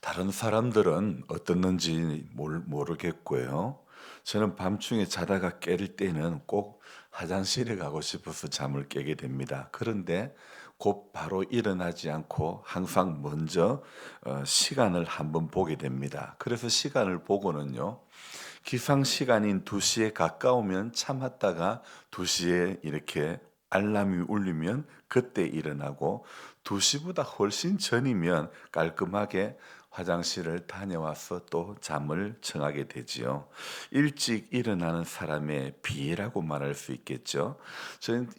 다른 사람들은 어떻는지 모르, 모르겠고요. 저는 밤중에 자다가 깰 때는 꼭 화장실에 가고 싶어서 잠을 깨게 됩니다. 그런데 곧 바로 일어나지 않고 항상 먼저 어, 시간을 한번 보게 됩니다. 그래서 시간을 보고는요. 기상 시간인 2시에 가까우면 참았다가 2시에 이렇게 알람이 울리면 그때 일어나고 2시보다 훨씬 전이면 깔끔하게 화장실을 다녀와서 또 잠을 청하게 되지요. 일찍 일어나는 사람의 비라고 말할 수 있겠죠.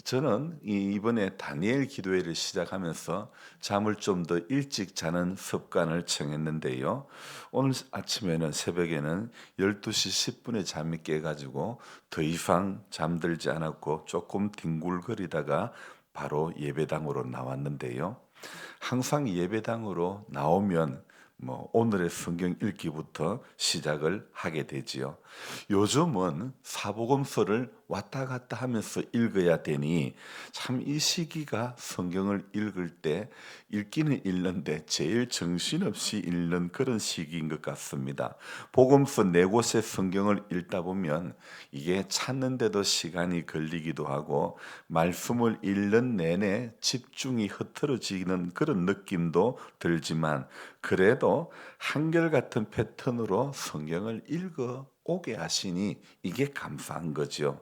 저는, 이번에 다니엘 기도회를 시작하면서 잠을 좀 더 일찍 자는 습관을 청했는데요. 오늘 아침에는 새벽에는 12시 10분에 잠이 깨가지고 더 이상 잠들지 않았고 조금 뒹굴거리다가 바로 예배당으로 나왔는데요. 항상 예배당으로 나오면 뭐 오늘의 성경 읽기부터 시작을 하게 되지요. 요즘은 사복음서를 왔다 갔다 하면서 읽어야 되니 참 이 시기가 성경을 읽을 때 읽기는 읽는데 제일 정신없이 읽는 그런 시기인 것 같습니다. 복음서 네 곳의 성경을 읽다 보면 이게 찾는데도 시간이 걸리기도 하고 말씀을 읽는 내내 집중이 흐트러지는 그런 느낌도 들지만 그래도 한결같은 패턴으로 성경을 읽어 오게 하시니 이게 감사한 거죠.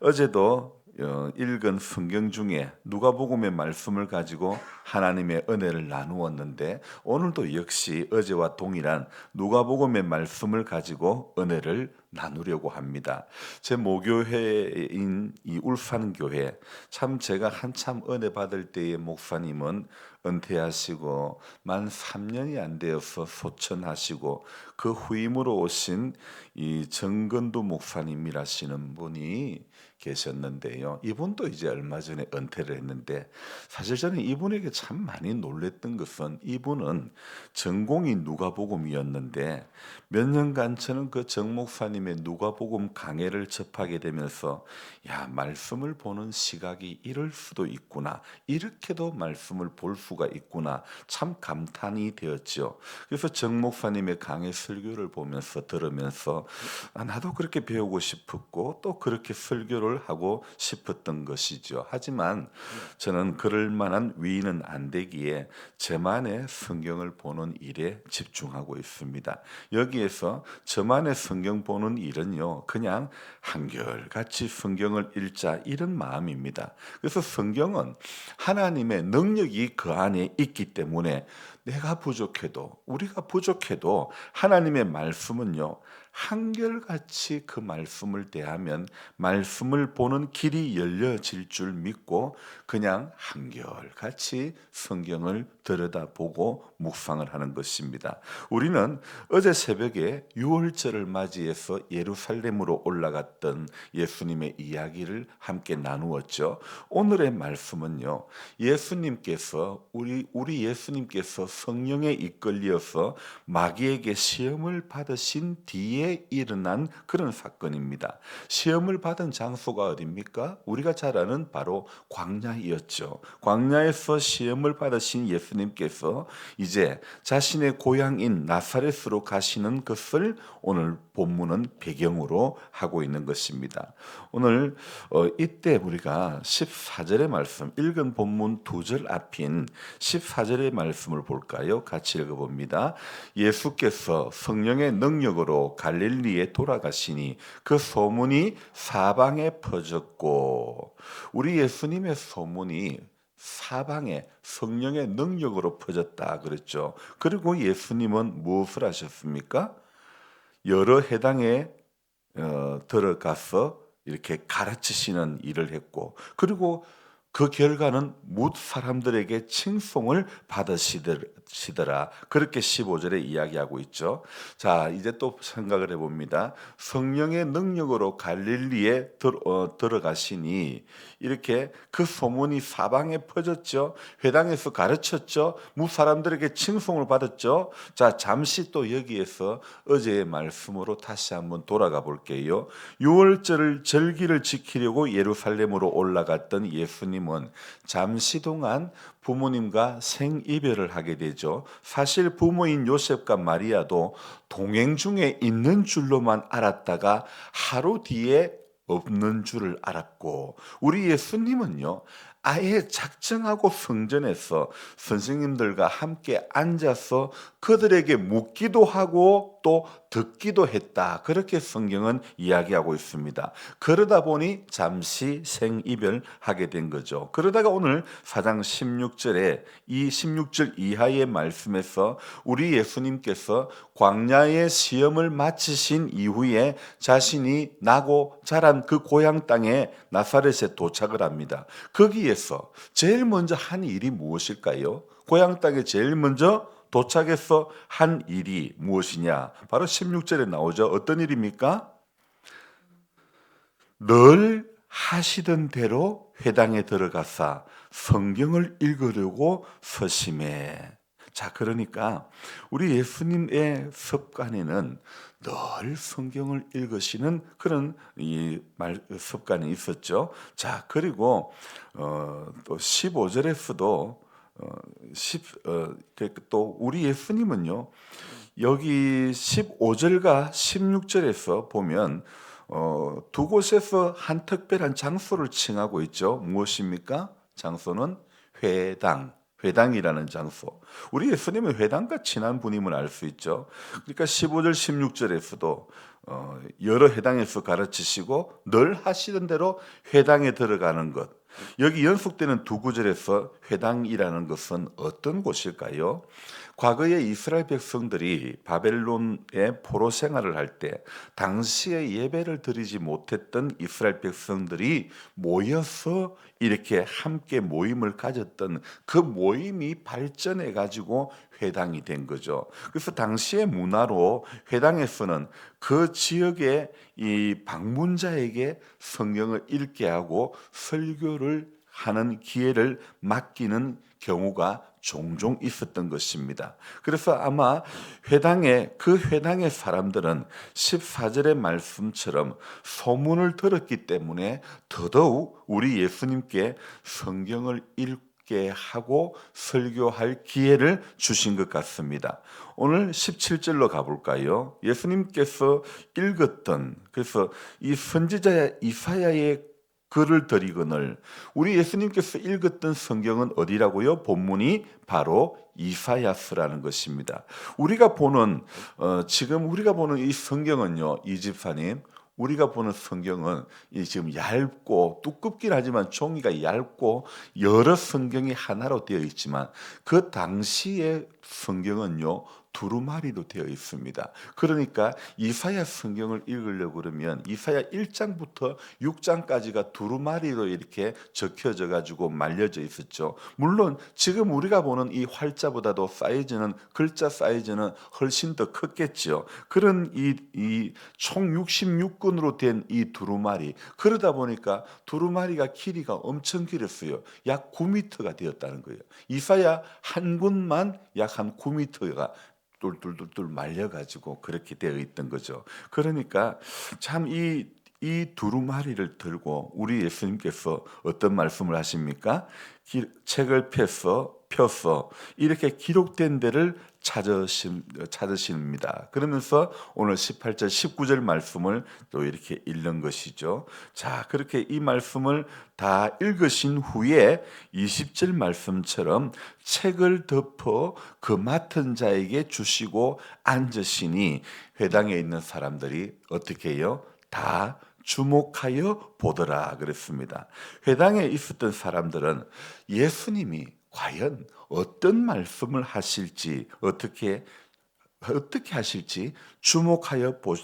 어제도 어, 읽은 성경 중에 누가복음의 말씀을 가지고 하나님의 은혜를 나누었는데 오늘도 역시 어제와 동일한 누가복음의 말씀을 가지고 은혜를 나누려고 합니다. 제 모교회인 이 울산 교회 참 제가 한참 은혜 받을 때의 목사님은 은퇴하시고 만 3년이 안 되어서 소천하시고 그 후임으로 오신 이 정건도 목사님이라시는 분이 계셨는데요. 이분도 이제 얼마 전에 은퇴를 했는데 사실 저는 이분에게 참 많이 놀랬던 것은 이분은 전공이 누가복음이었는데 몇 년간 저는 그 정 목사님의 누가복음 강해를 접하게 되면서 야 말씀을 보는 시각이 이럴 수도 있구나 이렇게도 말씀을 볼 수가 있구나 참 감탄이 되었죠. 그래서 정 목사님의 강해 설교를 보면서 들으면서 아, 나도 그렇게 배우고 싶었고 또 그렇게 설교를 하고 싶었던 것이죠. 하지만 저는 그럴 만한 위인은 안 되기에 저만의 성경을 보는 일에 집중하고 있습니다. 여기에서 저만의 성경 보는 일은요, 그냥 한결같이 성경을 읽자 이런 마음입니다. 그래서 성경은 하나님의 능력이 그 안에 있기 때문에 내가 부족해도 우리가 부족해도 하나님의 말씀은요 한결같이 그 말씀을 대하면 말씀을 보는 길이 열려질 줄 믿고 그냥 한결같이 성경을 들여다보고 묵상을 하는 것입니다. 우리는 어제 새벽에 유월절을 맞이해서 예루살렘으로 올라갔던 예수님의 이야기를 함께 나누었죠. 오늘의 말씀은요. 예수님께서 우리 우리 예수님께서 성령에 이끌려서 마귀에게 시험을 받으신 뒤에 일어난 그런 사건입니다. 시험을 받은 장소가 어디입니까? 우리가 잘 아는 바로 광야이었죠. 광야에서 시험을 받으신 예수님께서 이제 자신의 고향인 나사렛으로 가시는 것을 오늘 본문은 배경으로 하고 있는 것입니다. 오늘 어, 이때 우리가 14절의 말씀 읽은 본문 두 절 앞인 14절의 말씀을 볼까요? 같이 읽어봅니다. 예수께서 성령의 능력으로 갈릴리에 돌아가시니 그 소문이 사방에 퍼졌고 우리 예수님의 소문이 사방에 성령의 능력으로 퍼졌다 그랬죠. 그리고 예수님은 무엇을 하셨습니까? 여러 해당에 어, 들어가서 이렇게 가르치시는 일을 했고 그리고 그 결과는 못 사람들에게 칭송을 받으시더라. 그렇게 15절에 이야기하고 있죠. 자, 이제 또 생각을 해봅니다. 성령의 능력으로 갈릴리에 들, 어, 들어가시니 이렇게 그 소문이 사방에 퍼졌죠. 회당에서 가르쳤죠. 무 사람들에게 칭송을 받았죠. 자, 잠시 또 여기에서 어제의 말씀으로 다시 한번 돌아가 볼게요. 6월절 절기를 지키려고 예루살렘으로 올라갔던 예수님 예수님은 잠시 동안 부모님과 생이별을 하게 되죠. 사실 부모인 요셉과 마리아도 동행 중에 있는 줄로만 알았다가 하루 뒤에 없는 줄을 알았고 우리 예수님은요. 아예 작정하고 성전에서 선생님들과 함께 앉아서 그들에게 묻기도 하고 또 듣기도 했다. 그렇게 성경은 이야기하고 있습니다. 그러다 보니 잠시 생이별하게 된 거죠. 그러다가 오늘 4장 16절에 이 16절 이하의 말씀에서 우리 예수님께서 광야의 시험을 마치신 이후에 자신이 나고 자란 그 고향 땅에 나사렛에 도착을 합니다. 거기에서 제일 먼저 한 일이 무엇일까요? 고향 땅에 제일 먼저 도착해서 한 일이 무엇이냐? 바로 16절에 나오죠. 어떤 일입니까? 늘 하시던 대로 회당에 들어가사 성경을 읽으려고 서심해. 자, 그러니까 우리 예수님의 습관에는 늘 성경을 읽으시는 그런 이 말 습관이 있었죠. 자, 그리고 어, 또 15절에서도 어, 10, 어, 그또 우리 예수님은요, 여기 15절과 16절에서 보면 어, 두 곳에서 한 특별한 장소를 칭하고 있죠. 무엇입니까? 장소는 회당. 회당이라는 장소. 우리 예수님은 회당과 친한 분임을 알 수 있죠. 그러니까 15절, 16절에서도 어, 여러 회당에서 가르치시고 늘 하시던 대로 회당에 들어가는 것. 여기 연속되는 두 구절에서 회당이라는 것은 어떤 곳일까요? 과거에 이스라엘 백성들이 바벨론의 포로 생활을 할 때 당시에 예배를 드리지 못했던 이스라엘 백성들이 모여서 이렇게 함께 모임을 가졌던 그 모임이 발전해 가지고 회당이 된 거죠. 그래서 당시의 문화로 회당에서는 그 지역의 이 방문자에게 성경을 읽게 하고 설교를 하는 기회를 맡기는 경우가 종종 있었던 것입니다. 그래서 아마 회당에 그 회당의 사람들은 14절의 말씀처럼 소문을 들었기 때문에 더더욱 우리 예수님께 성경을 읽게 하고 설교할 기회를 주신 것 같습니다. 오늘 17절로 가볼까요? 예수님께서 읽었던 그래서 이 선지자 이사야의 글을 드리거늘 우리 예수님께서 읽었던 성경은 어디라고요? 본문이 바로 이사야스라는 것입니다. 우리가 보는 어, 지금 우리가 보는 이 성경은요, 이 집사님. 우리가 보는 성경은 이 지금 얇고 두껍긴 하지만 종이가 얇고 여러 성경이 하나로 되어 있지만 그 당시의 성경은요 두루마리로 되어 있습니다. 그러니까 이사야 성경을 읽으려고 그러면 이사야 1장부터 6장까지가 두루마리로 이렇게 적혀져 가지고 말려져 있었죠. 물론 지금 우리가 보는 이 활자보다도 사이즈는 글자 사이즈는 훨씬 더 컸겠죠. 그런 이총 66권으로 된 이 두루마리 그러다 보니까 두루마리가 길이가 엄청 길었어요. 약 9m가 되었다는 거예요. 이사야 한 권만 약 한 9m가 똘똘똘똘 말려가지고 그렇게 되어 있던 거죠. 그러니까 참이 이 두루마리를 들고 우리 예수님께서 어떤 말씀을 하십니까? 기, 책을 펴서 펴서 이렇게 기록된 데를 찾으심, 찾으십니다. 그러면서 오늘 18절, 19절 말씀을 또 이렇게 읽는 것이죠. 자, 그렇게 이 말씀을 다 읽으신 후에 20절 말씀처럼 책을 덮어 그 맡은 자에게 주시고 앉으시니 회당에 있는 사람들이 어떻게 해요? 다 주목하여 보더라 그랬습니다. 회당에 있었던 사람들은 예수님이 과연 어떤 말씀을 하실지 어떻게 어떻게 하실지 주목하여 보,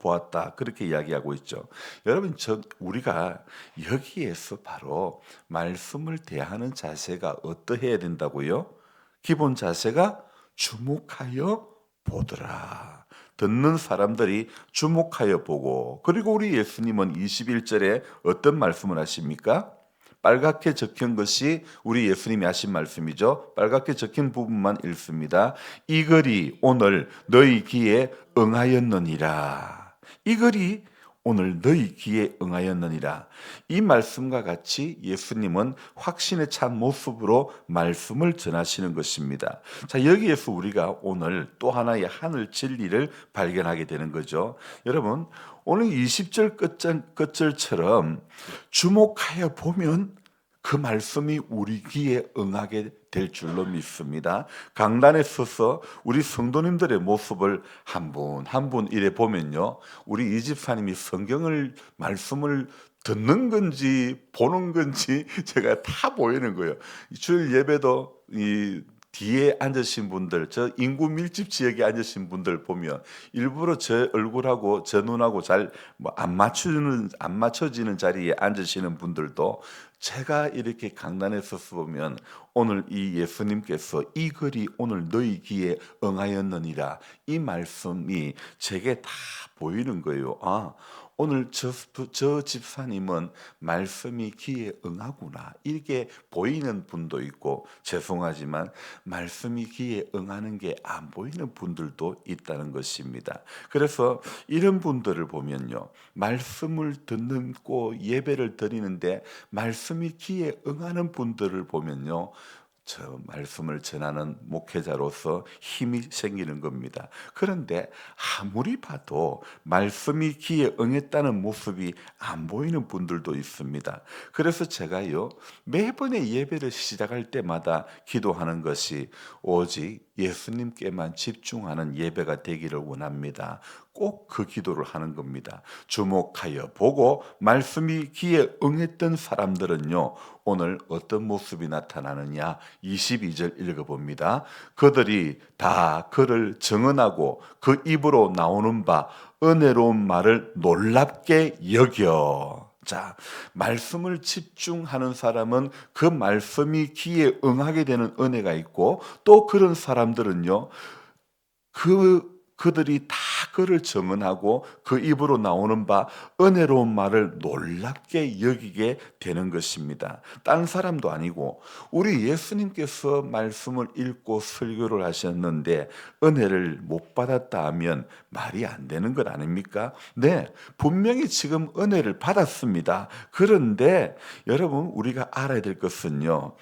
보았다 그렇게 이야기하고 있죠. 여러분 저 우리가 여기에서 바로 말씀을 대하는 자세가 어떠해야 된다고요? 기본 자세가 주목하여 보더라. 듣는 사람들이 주목하여 보고 그리고 우리 예수님은 21절에 어떤 말씀을 하십니까? 빨갛게 적힌 것이 우리 예수님이 하신 말씀이죠. 빨갛게 적힌 부분만 읽습니다. 이 글이 오늘 너희 귀에 응하였느니라. 이 글이 오늘 너희 귀에 응하였느니라. 이 말씀과 같이 예수님은 확신에 찬 모습으로 말씀을 전하시는 것입니다. 자, 여기에서 우리가 오늘 또 하나의 하늘 진리를 발견하게 되는 거죠. 여러분, 오늘 20절 끝절, 끝절처럼 주목하여 보면 그 말씀이 우리 귀에 응하게 될 줄로 믿습니다. 강단에 서서 우리 성도님들의 모습을 한 분 한 분 이래 보면요. 우리 이 집사님이 성경을 말씀을 듣는 건지 보는 건지 제가 다 보이는 거예요. 주일 예배도 이 뒤에 앉으신 분들, 저 인구 밀집 지역에 앉으신 분들 보면 일부러 제 얼굴하고 제 눈하고 잘뭐안 맞추는 안 맞춰지는 자리에 앉으시는 분들도 제가 이렇게 강단에 서서 보면 오늘 이 예수님께서 이 글이 오늘 너희 귀에 응하였느니라 이 말씀이 제게 다 보이는 거예요. 아, 오늘 저, 저 집사님은 말씀이 귀에 응하구나. 이렇게 보이는 분도 있고, 죄송하지만 말씀이 귀에 응하는 게 안 보이는 분들도 있다는 것입니다. 그래서 이런 분들을 보면요. 말씀을 듣고 예배를 드리는데 말씀이 귀에 응하는 분들을 보면요. 저 말씀을 전하는 목회자로서 힘이 생기는 겁니다. 그런데 아무리 봐도 말씀이 귀에 응했다는 모습이 안 보이는 분들도 있습니다. 그래서 제가요, 매번의 예배를 시작할 때마다 기도하는 것이 오직 예수님께만 집중하는 예배가 되기를 원합니다. 꼭 그 기도를 하는 겁니다. 주목하여 보고 말씀이 귀에 응했던 사람들은요, 오늘 어떤 모습이 나타나느냐? 22절 읽어봅니다. 그들이 다 그를 정언하고 그 입으로 나오는 바 은혜로운 말을 놀랍게 여겨. 자, 말씀을 집중하는 사람은 그 말씀이 귀에 응하게 되는 은혜가 있고 또 그런 사람들은요, 그 그들이 다 그를 정언하고 그 입으로 나오는 바 은혜로운 말을 놀랍게 여기게 되는 것입니다. 딴 사람도 아니고 우리 예수님께서 말씀을 읽고 설교를 하셨는데 은혜를 못 받았다 하면 말이 안 되는 것 아닙니까? 네, 분명히 지금 은혜를 받았습니다. 그런데 여러분 우리가 알아야 될 것은요.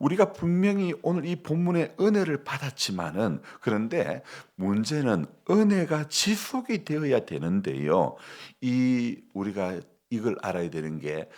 우리가 분명히 오늘 이 본문의 은혜를 받았지만은 그런데 문제는 은혜가 지속이 되어야 되는데요. 이 우리가 이걸 알아야 되는 게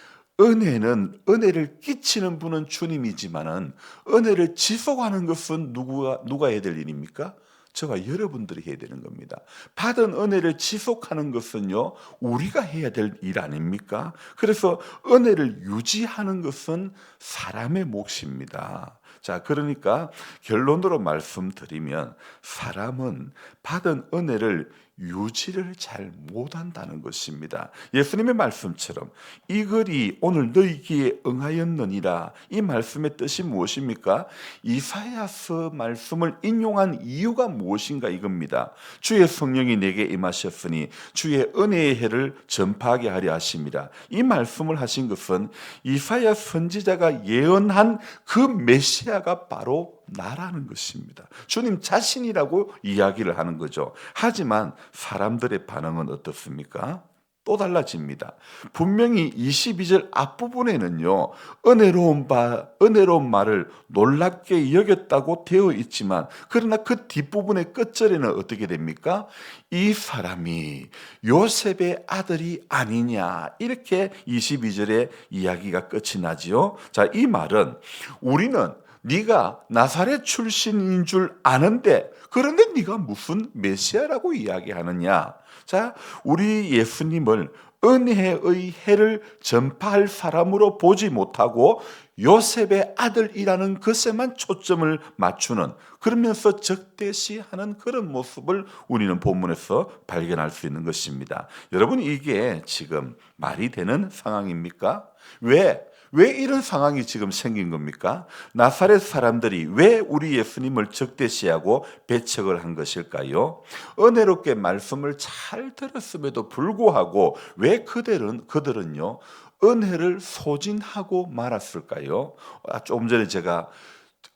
은혜는 은혜를 끼치는 분은 주님이지만은 은혜를 지속하는 것은 누구가 누가 해야 될 일입니까? 저와 여러분들이 해야 되는 겁니다. 받은 은혜를 지속하는 것은요, 우리가 해야 될 일 아닙니까? 그래서 은혜를 유지하는 것은 사람의 몫입니다. 자, 그러니까 결론으로 말씀드리면 사람은 받은 은혜를 유지를 잘 못한다는 것입니다. 예수님의 말씀처럼 이 글이 오늘 너희 귀에 응하였느니라 이 말씀의 뜻이 무엇입니까? 이사야서 말씀을 인용한 이유가 무엇인가 이겁니다. 주의 성령이 내게 임하셨으니 주의 은혜의 해를 전파하게 하려 하십니다. 이 말씀을 하신 것은 이사야 선지자가 예언한 그 메시아가 바로 나라는 것입니다. 주님 자신이라고 이야기를 하는 거죠. 하지만 사람들의 반응은 어떻습니까? 또 달라집니다. 분명히 22절 앞부분에는요, 은혜로운 바, 은혜로운 말을 놀랍게 여겼다고 되어 있지만, 그러나 그 뒷부분의 끝절에는 어떻게 됩니까? 이 사람이 요셉의 아들이 아니냐. 이렇게 22절의 이야기가 끝이 나지요. 자, 이 말은 우리는 네가 나사렛 출신인 줄 아는데 그런데 네가 무슨 메시아라고 이야기하느냐? 자, 우리 예수님을 은혜의 해를 전파할 사람으로 보지 못하고 요셉의 아들이라는 것에만 초점을 맞추는 그러면서 적대시하는 그런 모습을 우리는 본문에서 발견할 수 있는 것입니다. 여러분 이게 지금 말이 되는 상황입니까? 왜? 왜 이런 상황이 지금 생긴 겁니까? 나사렛 사람들이 왜 우리 예수님을 적대시하고 배척을 한 것일까요? 은혜롭게 말씀을 잘 들었음에도 불구하고 왜 그들은 그들은요 은혜를 소진하고 말았을까요? 아, 조금 전에 제가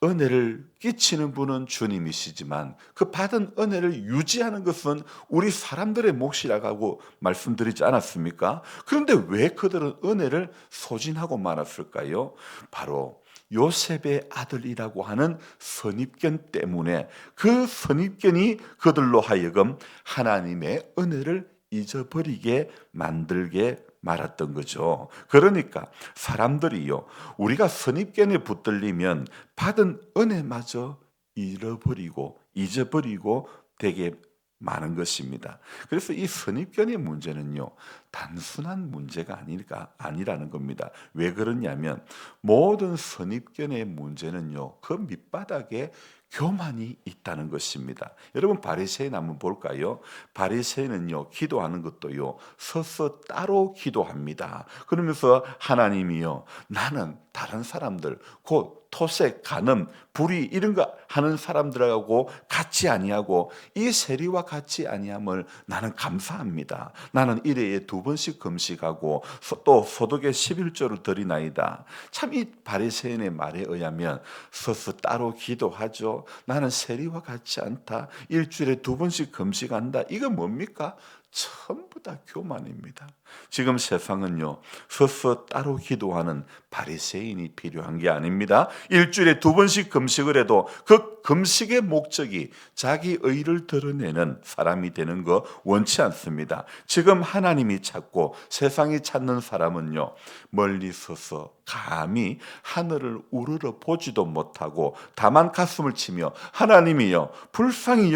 은혜를 끼치는 분은 주님이시지만 그 받은 은혜를 유지하는 것은 우리 사람들의 몫이라고 말씀드리지 않았습니까? 그런데 왜 그들은 은혜를 소진하고 말았을까요? 바로 요셉의 아들이라고 하는 선입견 때문에 그 선입견이 그들로 하여금 하나님의 은혜를 잊어버리게 만들게 말았던 거죠. 그러니까 사람들이요, 우리가 선입견에 붙들리면 받은 은혜마저 잃어버리고 잊어버리고 되게 많은 것입니다. 그래서 이 선입견의 문제는요, 단순한 문제가 아닐까 아니라는 겁니다. 왜 그러냐면 모든 선입견의 문제는요, 그 밑바닥에 교만이 있다는 것입니다. 여러분 바리새인 한번 볼까요? 바리새인은요 기도하는 것도요 서서 따로 기도합니다. 그러면서 하나님이요 나는 다른 사람들 곧 토색, 간음, 불의 이런 거 하는 사람들하고 같이 아니하고 이 세리와 같이 아니함을 나는 감사합니다. 나는 일회에 두 번씩 금식하고 또 소득의 11조를 드리나이다. 참 이 바리새인의 말에 의하면 서서 따로 기도하죠. 나는 세리와 같지 않다. 일주일에 두 번씩 금식한다. 이거 뭡니까? 전부 다 교만입니다. 지금 세상은요, 서서 따로 기도하는 바리새인이 필요한 게 아닙니다. 일주일에 두 번씩 금식을 해도 그 금식의 목적이 자기 의를 드러내는 사람이 되는 거 원치 않습니다. 지금 하나님이 찾고 세상이 찾는 사람은요, 멀리 서서 감히 하늘을 우러러 보지도 못하고 다만 가슴을 치며 하나님이여 불쌍히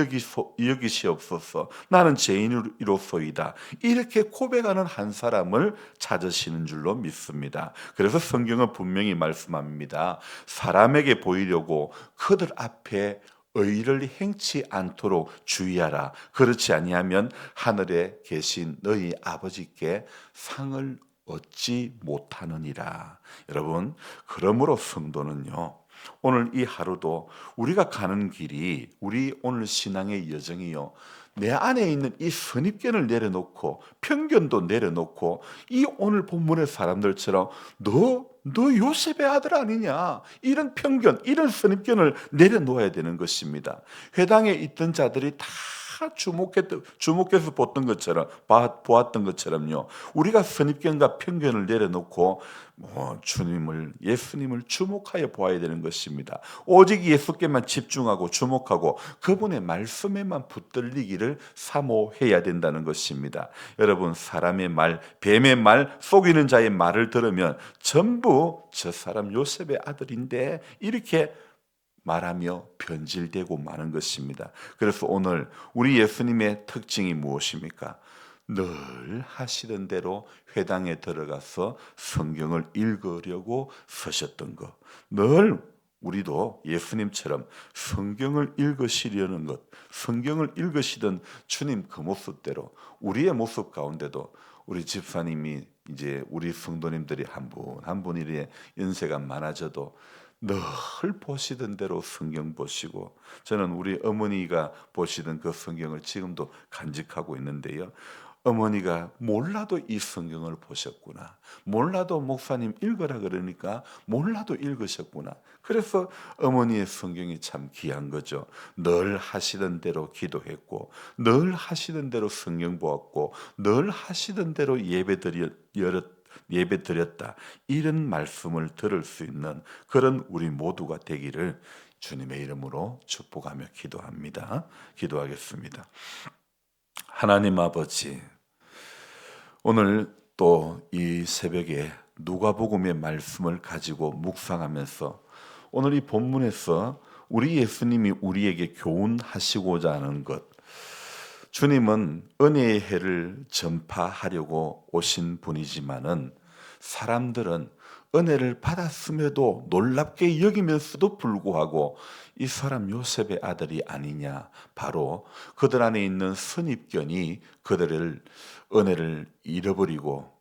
여기시옵소서 나는 죄인으로 소이다 이렇게 고백하는 한 사람을 찾으시는 줄로 믿습니다. 그래서 성경은 분명히 말씀합니다. 사람에게 보이려고 그들 앞에 의를 행치 않도록 주의하라. 그렇지 아니하면 하늘에 계신 너희 아버지께 상을 얻지 못하느니라. 여러분, 그러므로 성도는요. 오늘 이 하루도 우리가 가는 길이 우리 오늘 신앙의 여정이요. 내 안에 있는 이 선입견을 내려놓고 편견도 내려놓고 이 오늘 본문의 사람들처럼 너, 너 요셉의 아들 아니냐? 이런 편견 이런 선입견을 내려놓아야 되는 것입니다. 회당에 있던 자들이 다 주목했, 주목해서 보던 것처럼, 보았던 것처럼요. 우리가 선입견과 편견을 내려놓고, 뭐, 주님을, 예수님을 주목하여 보아야 되는 것입니다. 오직 예수께만 집중하고 주목하고 그분의 말씀에만 붙들리기를 사모해야 된다는 것입니다. 여러분, 사람의 말, 뱀의 말, 속이는 자의 말을 들으면 전부 저 사람 요셉의 아들인데 이렇게 말하며 변질되고 마는 것입니다. 그래서 오늘 우리 예수님의 특징이 무엇입니까? 늘 하시던 대로 회당에 들어가서 성경을 읽으려고 서셨던 것. 늘 우리도 예수님처럼 성경을 읽으시려는 것, 성경을 읽으시던 주님 그 모습대로 우리의 모습 가운데도 우리 집사님이 이제 우리 성도님들이 한 분 한분 이래 연세가 많아져도 늘 보시던 대로 성경 보시고 저는 우리 어머니가 보시던 그 성경을 지금도 간직하고 있는데요. 어머니가 몰라도 이 성경을 보셨구나. 몰라도 목사님 읽어라 그러니까 몰라도 읽으셨구나. 그래서 어머니의 성경이 참 귀한 거죠. 늘 하시던 대로 기도했고, 늘 하시던 대로 성경 보았고, 늘 하시던 대로 예배 드렸 예배 드렸다. 이런 말씀을 들을 수 있는 그런 우리 모두가 되기를 주님의 이름으로 축복하며 기도합니다. 기도하겠습니다. 하나님 아버지, 오늘 또 이 새벽에 누가복음의 말씀을 가지고 묵상하면서 오늘 이 본문에서 우리 예수님이 우리에게 교훈하시고자 하는 것, 주님은 은혜의 해를 전파하려고 오신 분이지만은 사람들은 은혜를 받았음에도 놀랍게 여기면서도 불구하고 이 사람 요셉의 아들이 아니냐. 바로 그들 안에 있는 선입견이 그들을 은혜를 잃어버리고 어,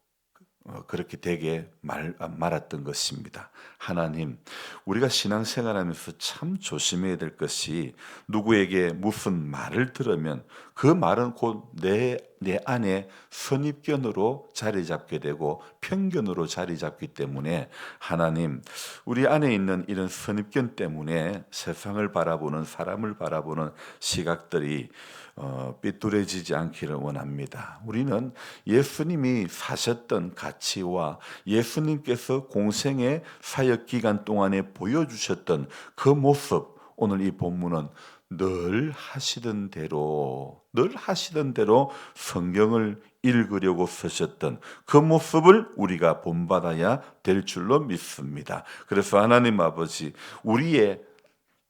그렇게 되게 말, 아, 말았던 것입니다. 하나님, 우리가 신앙생활하면서 참 조심해야 될 것이 누구에게 무슨 말을 들으면 그 말은 곧 내 내 안에 선입견으로 자리 잡게 되고 편견으로 자리 잡기 때문에 하나님 우리 안에 있는 이런 선입견 때문에 세상을 바라보는 사람을 바라보는 시각들이 어, 삐뚤어지지 않기를 원합니다. 우리는 예수님이 사셨던 가치와 예수님께서 공생의 사역 기간 동안에 보여주셨던 그 모습 오늘 이 본문은 늘 하시던 대로 늘 하시던 대로 성경을 읽으려고 쓰셨던 그 모습을 우리가 본받아야 될 줄로 믿습니다. 그래서 하나님 아버지 우리의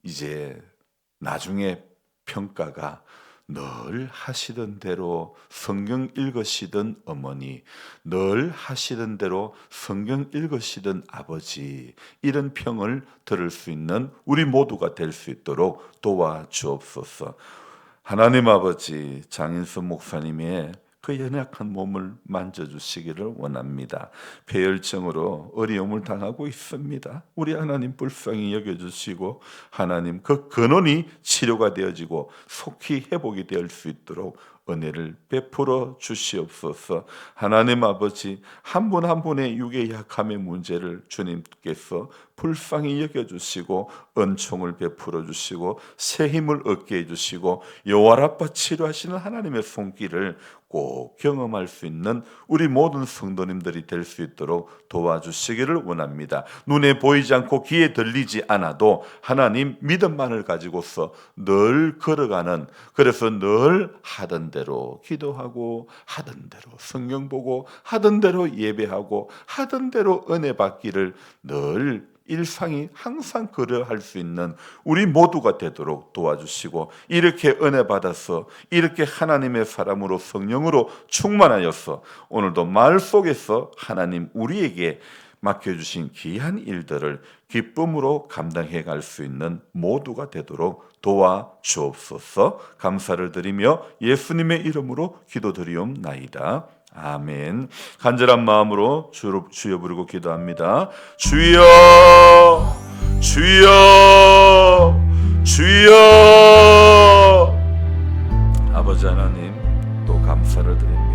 이제 나중에 평가가 늘 하시던 대로 성경 읽으시던 어머니, 늘 하시던 대로 성경 읽으시던 아버지, 이런 평을 들을 수 있는 우리 모두가 될 수 있도록 도와 주옵소서. 하나님 아버지, 장인수 목사님의 그 연약한 몸을 만져주시기를 원합니다. 폐혈증으로 어려움을 당하고 있습니다. 우리 하나님 불쌍히 여겨주시고 하나님 그 근원이 치료가 되어지고 속히 회복이 될 수 있도록 은혜를 베풀어 주시옵소서. 하나님 아버지 한 분 한 분의 육의 약함의 문제를 주님께서 불쌍히 여겨 주시고 은총을 베풀어 주시고 새 힘을 얻게 해 주시고 여호와라빠 치료하시는 하나님의 손길을 꼭 경험할 수 있는 우리 모든 성도님들이 될 수 있도록 도와주시기를 원합니다. 눈에 보이지 않고 귀에 들리지 않아도 하나님 믿음만을 가지고서 늘 걸어가는 그래서 늘 하던 대로 기도하고 하던 대로 성경 보고 하던 대로 예배하고 하던 대로 은혜 받기를 늘 일상이 항상 그러할 수 있는 우리 모두가 되도록 도와주시고 이렇게 은혜 받아서 이렇게 하나님의 사람으로 성령으로 충만하여서 오늘도 말 속에서 하나님 우리에게 맡겨주신 귀한 일들을 기쁨으로 감당해 갈 수 있는 모두가 되도록 도와 주옵소서 감사를 드리며 예수님의 이름으로 기도드리옵나이다. 아멘. 간절한 마음으로 주로, 주여 부르고 기도합니다. 주여, 주여, 주여. 아버지 하나님 또 감사를 드립니다.